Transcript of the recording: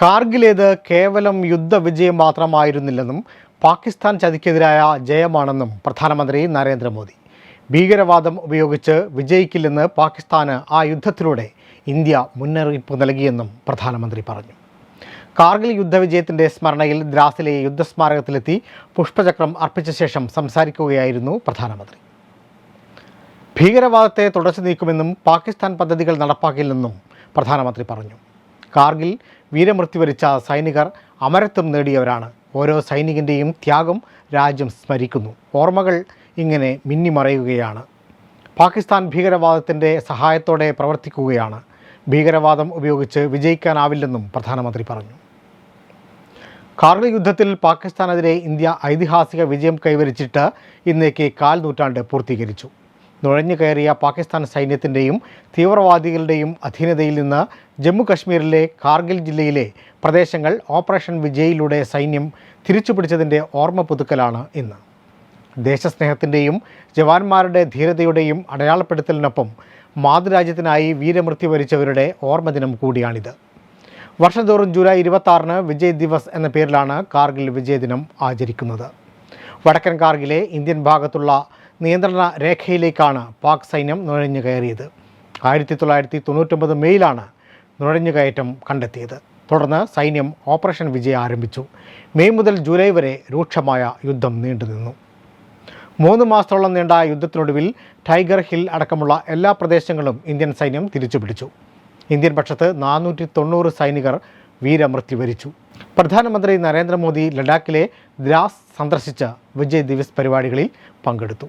കാർഗിലേത് കേവലം യുദ്ധവിജയം മാത്രമായിരുന്നില്ലെന്നും പാകിസ്ഥാൻ ചതിക്കെതിരായ ജയമാണെന്നും പ്രധാനമന്ത്രി നരേന്ദ്രമോദി. ഭീകരവാദം ഉപയോഗിച്ച് വിജയിക്കില്ലെന്ന് പാകിസ്ഥാന് ആ യുദ്ധത്തിലൂടെ ഇന്ത്യ മുന്നറിയിപ്പ് നൽകിയെന്നും പ്രധാനമന്ത്രി പറഞ്ഞു. കാർഗിൽ യുദ്ധവിജയത്തിന്റെ സ്മരണയിൽ ദ്രാസിലെ യുദ്ധസ്മാരകത്തിലെത്തി പുഷ്പചക്രം അർപ്പിച്ച ശേഷം സംസാരിക്കുകയായിരുന്നു പ്രധാനമന്ത്രി. ഭീകരവാദത്തെ തുടച്ചു നീക്കുമെന്നും പാകിസ്ഥാൻ പദ്ധതികൾ നടപ്പാക്കില്ലെന്നും പ്രധാനമന്ത്രി പറഞ്ഞു. കാർഗിൽ വീരമൃത്യു വരിച്ച സൈനികർ അമരത്വം നേടിയവരാണ്. ഓരോ സൈനികന്റെയും ത്യാഗം രാജ്യം സ്മരിക്കുന്നു. ഓർമ്മകൾ ഇങ്ങനെ മിന്നിമറയുകയാണ്. പാകിസ്ഥാൻ ഭീകരവാദത്തിന്റെ സഹായത്തോടെ പ്രവർത്തിക്കുകയാണ്. ഭീകരവാദം ഉപയോഗിച്ച് വിജയിക്കാനാവില്ലെന്നും പ്രധാനമന്ത്രി പറഞ്ഞു. കാർഗിൽ യുദ്ധത്തിൽ പാകിസ്ഥാനെതിരെ ഇന്ത്യ ഐതിഹാസിക വിജയം കൈവരിച്ചിട്ട് ഇന്നേക്ക് കാൽ നൂറ്റാണ്ട് പൂർത്തീകരിച്ചു. നുഴഞ്ഞു കയറിയ പാകിസ്ഥാൻ സൈന്യത്തിന്റെയും തീവ്രവാദികളുടെയും അധീനതയിൽ നിന്ന് ജമ്മു കശ്മീരിലെ കാർഗിൽ ജില്ലയിലെ പ്രദേശങ്ങൾ ഓപ്പറേഷൻ വിജയിലൂടെ സൈന്യം തിരിച്ചുപിടിച്ചതിന്റെ ഓർമ്മ പുതുക്കലാണ് ഇന്ന്. ദേശസ്നേഹത്തിന്റെയും ജവാന്മാരുടെ ധീരതയുടെയും അടയാളപ്പെടുത്തലിനൊപ്പം മാതൃരാജ്യത്തിനായി വീരമൃത്യു വരിച്ചവരുടെ ഓർമ്മദിനം കൂടിയാണിത്. വർഷംതോറും ജൂലൈ ഇരുപത്തി വിജയ് ദിവസ് എന്ന പേരിലാണ് കാർഗിൽ വിജയദിനം ആചരിക്കുന്നത്. വടക്കൻ കാർഗിലെ ഇന്ത്യൻ ഭാഗത്തുള്ള നിയന്ത്രണ രേഖയിലേക്കാണ് പാക് സൈന്യം നുഴഞ്ഞു കയറിയത്. ആയിരത്തി തൊള്ളായിരത്തി തൊണ്ണൂറ്റൊമ്പത് മെയ്യിലാണ് നുഴഞ്ഞുകയറ്റം കണ്ടെത്തിയത്. തുടർന്ന് സൈന്യം ഓപ്പറേഷൻ വിജയ് ആരംഭിച്ചു. മെയ് മുതൽ ജൂലൈ വരെ രൂക്ഷമായ യുദ്ധം നീണ്ടുനിന്നു. മൂന്ന് മാസത്തോളം നീണ്ട യുദ്ധത്തിനൊടുവിൽ ടൈഗർ ഹിൽ അടക്കമുള്ള എല്ലാ പ്രദേശങ്ങളും ഇന്ത്യൻ സൈന്യം തിരിച്ചുപിടിച്ചു. ഇന്ത്യൻ പക്ഷത്ത് നാനൂറ്റി തൊണ്ണൂറ് സൈനികർ വീരമൃത്യു വരിച്ചു. പ്രധാനമന്ത്രി നരേന്ദ്രമോദി ലഡാക്കിലെ ദ്രാസ് സന്ദർശിച്ച് വിജയ് ദിവസ് പരിപാടികളിൽ പങ്കെടുത്തു.